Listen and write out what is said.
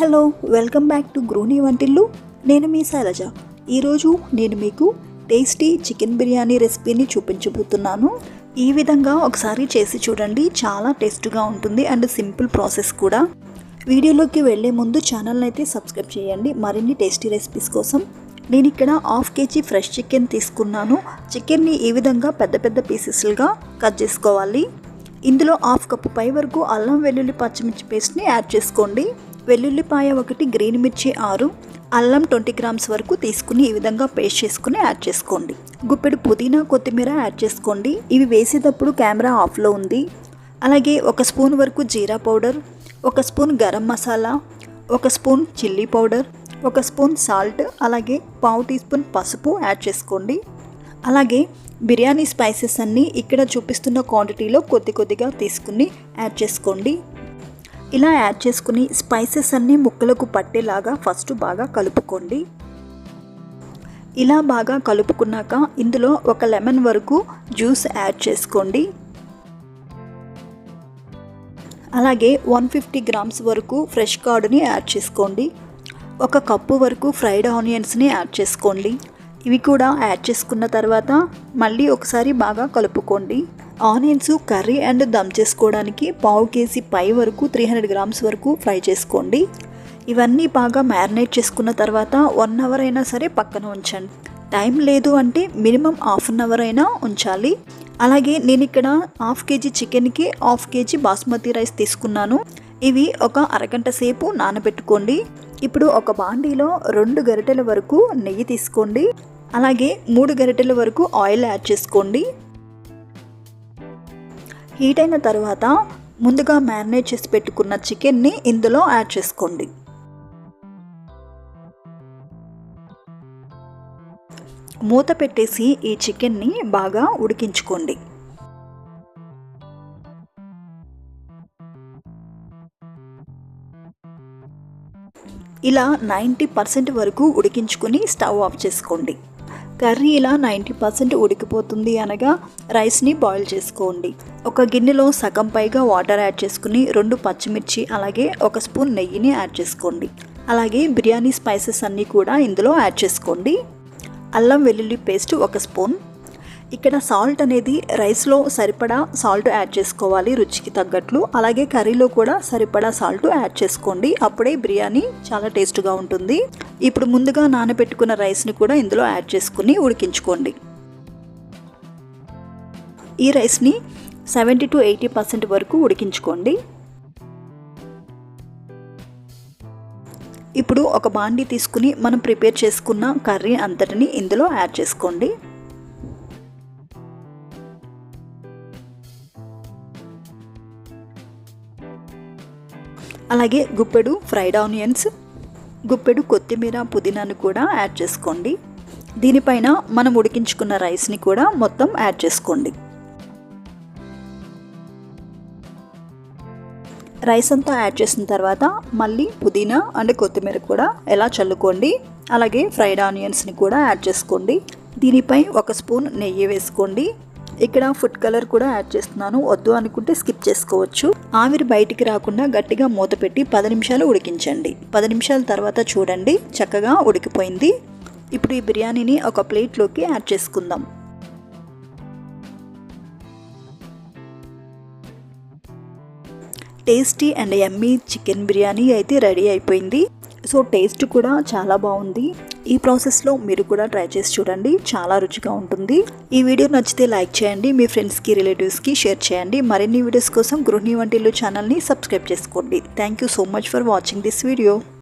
Hello welcome back to గ్రోనీ వంటిల్లు. నేను మీ శైలజ ఈరోజు నేను మీకు టేస్టీ చికెన్ బిర్యానీ రెసిపీని చూపించబోతున్నాను. ఈ విధంగా ఒకసారి చేసి చూడండి చాలా టేస్ట్గా ఉంటుంది అండ్ సింపుల్ ప్రాసెస్ కూడా. వీడియోలోకి వెళ్ళే ముందు ఛానల్ని అయితే సబ్స్క్రైబ్ చేయండి. మరిన్ని టేస్టీ రెసిపీస్ కోసం నేను ఇక్కడ హాఫ్ కేజీ ఫ్రెష్ చికెన్ తీసుకున్నాను. చికెన్ని ఈ విధంగా పెద్ద పెద్ద పీసెస్లుగా కట్ చేసుకోవాలి. ఇందులో హాఫ్ కప్పు పై వరకు అల్లం వెల్లుల్లి పచ్చిమిర్చి పేస్ట్ని యాడ్ చేసుకోండి. వెల్లుల్లిపాయ ఒకటి గ్రీన్ మిర్చి ఆరు అల్లం ట్వంటీ గ్రామ్స్ వరకు తీసుకుని ఈ విధంగా పేస్ట్ చేసుకుని యాడ్ చేసుకోండి. గుప్పెడు పుదీనా కొత్తిమీర యాడ్ చేసుకోండి. ఇవి వేసేటప్పుడు కెమెరా ఆఫ్లో ఉంది. అలాగే ఒక స్పూన్ వరకు జీరా పౌడర్ ఒక స్పూన్ గరం మసాలా ఒక స్పూన్ చిల్లీ పౌడర్ ఒక స్పూన్ సాల్ట్ అలాగే పావు టీ స్పూన్ పసుపు యాడ్ చేసుకోండి. అలాగే బిర్యానీ స్పైసెస్ అన్నీ ఇక్కడ చూపిస్తున్న క్వాంటిటీలో కొద్ది కొద్దిగా తీసుకుని యాడ్ చేసుకోండి. ఇలా యాడ్ చేసుకుని స్పైసెస్ అన్నీ ముక్కలకు పట్టేలాగా ఫస్ట్ బాగా కలుపుకోండి. ఇలా బాగా కలుపుకున్నాక ఇందులో ఒక లెమన్ వరకు జ్యూస్ యాడ్ చేసుకోండి. అలాగే వన్ ఫిఫ్టీ గ్రామ్స్ వరకు ఫ్రెష్ కార్డ్ని యాడ్ చేసుకోండి. ఒక కప్పు వరకు ఫ్రైడ్ ఆనియన్స్ని యాడ్ చేసుకోండి. ఇవి కూడా యాడ్ చేసుకున్న తర్వాత మళ్ళీ ఒకసారి బాగా కలుపుకోండి. ఆనియన్స్ కర్రీ అండ్ దమ్ చేసుకోవడానికి పావు కేజీ పై వరకు త్రీ హండ్రెడ్ గ్రామ్స్ వరకు ఫ్రై చేసుకోండి. ఇవన్నీ బాగా మ్యారినేట్ చేసుకున్న తర్వాత వన్ అవర్ అయినా సరే పక్కన ఉంచండి. టైం లేదు అంటే మినిమం హాఫ్ అన్ అవర్ అయినా ఉంచాలి. అలాగే నేను ఇక్కడ హాఫ్ కేజీ చికెన్కి హాఫ్ కేజీ బాస్మతి రైస్ తీసుకున్నాను. ఇవి ఒక అరగంట సేపు నానబెట్టుకోండి. ఇప్పుడు ఒక బాండీలో రెండు గరిటెల వరకు నెయ్యి తీసుకోండి. అలాగే మూడు గరిటెల వరకు ఆయిల్ యాడ్ చేసుకోండి. హీట్ అయిన తర్వాత ముందుగా మ్యారినేట్ చేసి పెట్టుకున్న చికెన్ని ఇందులో యాడ్ చేసుకోండి. మూత పెట్టేసి ఈ చికెన్ని బాగా ఉడికించుకోండి. ఇలా నైంటీ పర్సెంట్ వరకు ఉడికించుకొని స్టవ్ ఆఫ్ చేసుకోండి. కర్రీ ఇలా నైంటీ పర్సెంట్ ఉడికిపోతుంది అనగా రైస్ని బాయిల్ చేసుకోండి. ఒక గిన్నెలో సగం పైగా వాటర్ యాడ్ చేసుకుని రెండు పచ్చిమిర్చి అలాగే ఒక స్పూన్ నెయ్యిని యాడ్ చేసుకోండి. అలాగే బిర్యానీ స్పైసెస్ అన్నీ కూడా ఇందులో యాడ్ చేసుకోండి. అల్లం వెల్లుల్లి పేస్ట్ ఒక స్పూన్ ఇక్కడ సాల్ట్ అనేది రైస్లో సరిపడా సాల్ట్ యాడ్ చేసుకోవాలి రుచికి తగ్గట్లు. అలాగే కర్రీలో కూడా సరిపడా సాల్ట్ యాడ్ చేసుకోండి. అప్పుడే బిర్యానీ చాలా టేస్ట్గా ఉంటుంది. ఇప్పుడు ముందుగా నానబెట్టుకున్న రైస్ని కూడా ఇందులో యాడ్ చేసుకుని ఉడికించుకోండి. ఈ రైస్ని సెవెంటీ టు ఎయిటీ పర్సెంట్ వరకు ఉడికించుకోండి. ఇప్పుడు ఒక బాండీ తీసుకుని మనం ప్రిపేర్ చేసుకున్న కర్రీ అంతటిని ఇందులో యాడ్ చేసుకోండి. అలాగే గుప్పెడు ఫ్రైడ్ ఆనియన్స్ గుప్పెడు కొత్తిమీర పుదీనాను కూడా యాడ్ చేసుకోండి. దీనిపైన మనం ఉడికించుకున్న రైస్ని కూడా మొత్తం యాడ్ చేసుకోండి. రైస్ అంతా యాడ్ చేసిన తర్వాత మళ్ళీ పుదీనా అండ్ కొత్తిమీర కూడా ఎలా చల్లుకోండి అలాగే ఫ్రైడ్ ఆనియన్స్ని కూడా యాడ్ చేసుకోండి. దీనిపై ఒక స్పూన్ నెయ్యి వేసుకోండి. ఇక్కడ ఫుడ్ కలర్ కూడా యాడ్ చేస్తున్నాను. వద్దు అనుకుంటే స్కిప్ చేసుకోవచ్చు. ఆవిరి బయటికి రాకుండా గట్టిగా మూత పెట్టి పది నిమిషాలు ఉడికించండి. పది నిమిషాల తర్వాత చూడండి. చక్కగా ఉడికిపోయింది. ఇప్పుడు ఈ బిర్యానీని ఒక ప్లేట్లోకి యాడ్ చేసుకుందాం. Tasty and yummy chicken biryani అయితే రెడీ అయిపోయింది. సో టేస్ట్ కూడా చాలా బాగుంది. ఈ ప్రాసెస్లో మీరు కూడా ట్రై చేసి చూడండి. చాలా రుచిగా ఉంటుంది. ఈ వీడియో నచ్చితే లైక్ చేయండి. మీ ఫ్రెండ్స్కి రిలేటివ్స్కి షేర్ చేయండి. మరిన్ని వీడియోస్ కోసం గృహిణి వంటిల్లు ఛానల్ని సబ్స్క్రైబ్ చేసుకోండి. Thank you so much for watching this video.